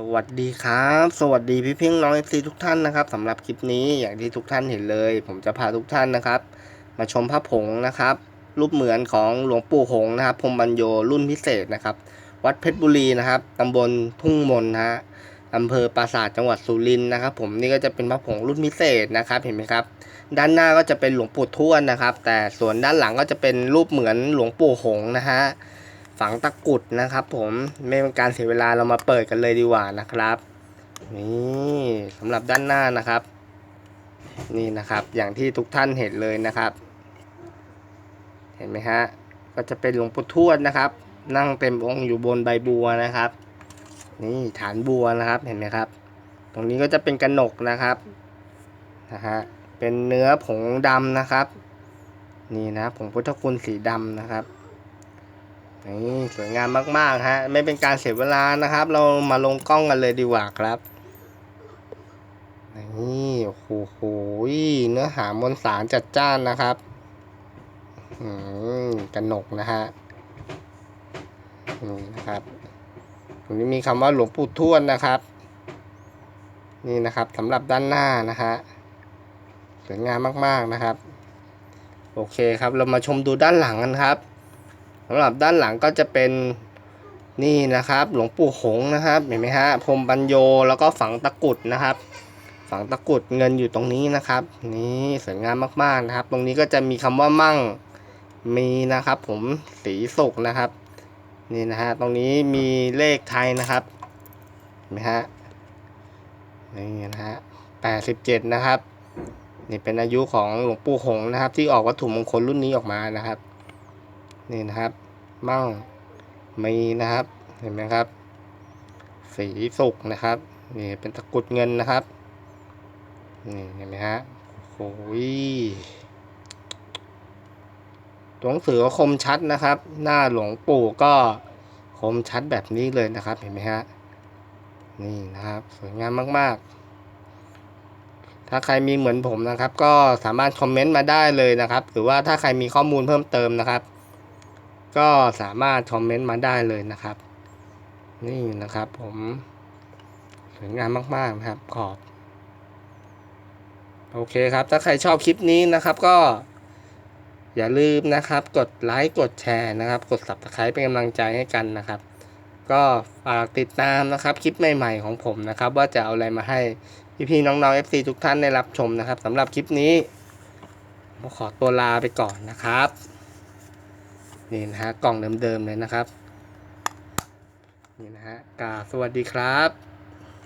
สวัสดีครับ สวัสดีพี่เพ่งน้องเอซีทุกท่านนะครับสำหรับคลิปนี้อย่างที่ทุกท่านเห็นเลย ผมจะพาทุกท่านนะครับ มาชมพระผงนะครับ รูปเหมือนของหลวงปู่หงนะครับพรมบัญโยรุ่นพิเศษนะครับ วัดเพชรบุรีนะครับตำบลทุ่งมนฮะอำเภอปราสาทจังหวัดสุรินทร์นะครับ ผมนี่ก็จะเป็นพระผงรุ่นพิเศษนะครับเห็นไหมครับ ด้านหน้าก็จะเป็นหลวงปู่ทวดนะครับ แต่ส่วนด้านหลังก็จะเป็นรูปเหมือนหลวงปู่หงนะฮะ ฝังตะกุดนะครับ ผมไม่เป็นการเสียเวลาเรามาเปิดกันเลยดีกว่านะครับนี่สำหรับด้านหน้านะครับ นี่นะครับอย่างที่ทุกท่านเห็นเลยนะครับ เห็นไหมฮะก็จะเป็นหลวงปู่ทวดนะครับ นั่งเต็มองค์อยู่บนใบบัวนะครับ นี่ฐานบัวนะครับเห็นไหมครับ ตรงนี้ก็จะเป็นกระหนกนะครับนะฮะเป็นเนื้อผงดำนะครับ นี่นะผงพุทธคุณสีดำนะครับ นี่สวยงามมากๆฮะไม่เป็นการเสียเวลานะครับ เรามาลงกล้องกันเลยดีกว่าครับนี่โอ้โหเนื้อหามวลสารจัดจ้านนะครับอืมกระหนกนะฮะนี่นะครับตรงนี้มีคำว่าหลวงปู่ทวดนะครับ นี่นะครับสำหรับด้านหน้านะฮะสวยงามมากๆนะครับ โอเคครับ เรามาชมดูด้านหลังกันครับ สำหรับด้านหลังก็จะเป็นนี่นะครับ หลวงปู่หงนะครับเห็นไหมฮะพรมปัญโยแล้วก็ฝังตะกุดนะครับ ฝังตะกุดเงินอยู่ตรงนี้นะครับ นี่สวยงามมากๆนะครับ ตรงนี้ก็จะมีคำว่ามั่งมีนะครับ ผมสีสุกนะครับ นี่นะฮะตรงนี้มีเลขไทยนะครับเห็นไหมฮะนี่นะฮะแปดสิบเจ็ดนะครับ นี่เป็นอายุของหลวงปู่หงนะครับ ที่ออกวัตถุมงคลรุ่นนี้ออกมานะครับ นี่นะครับ มั่งมีนะครับ เห็นไหมครับ สีสุกนะครับ นี่เป็นตะกุดเงินนะครับ นี่เห็นไหมฮะโอ้ยตัวหนังสือคมชัดนะครับ หน้าหลวงปู่ก็คมชัดแบบนี้เลยนะครับ เห็นไหมฮะ นี่นะครับ สวยงามมาก ๆ ถ้าใครมีเหมือนผมนะครับ ก็สามารถคอมเมนต์มาได้เลยนะครับ หรือว่าถ้าใครมีข้อมูลเพิ่มเติมนะครับ ก็สามารถคอมเมนต์มาได้เลยนะครับ นี่นะครับผมสวยงามมากๆนะครับขอบ โอเคครับ ถ้าใครชอบคลิปนี้นะครับก็ อย่าลืมนะครับ กดไลค์กดแชร์นะครับ กด subscribe เป็นกำลังใจให้กันนะครับ ก็ฝากติดตามนะครับ คลิปใหม่ ๆ ของผมนะครับ ว่าจะเอาอะไรมาให้พี่ๆน้องๆ FC ทุกท่านได้รับชมนะครับสำหรับคลิปนี้ผมขอตัวลาไปก่อนนะครับ นี่นะฮะกล่องเดิมๆเลยนะครับ นี่นะฮะกาสวัสดีครับ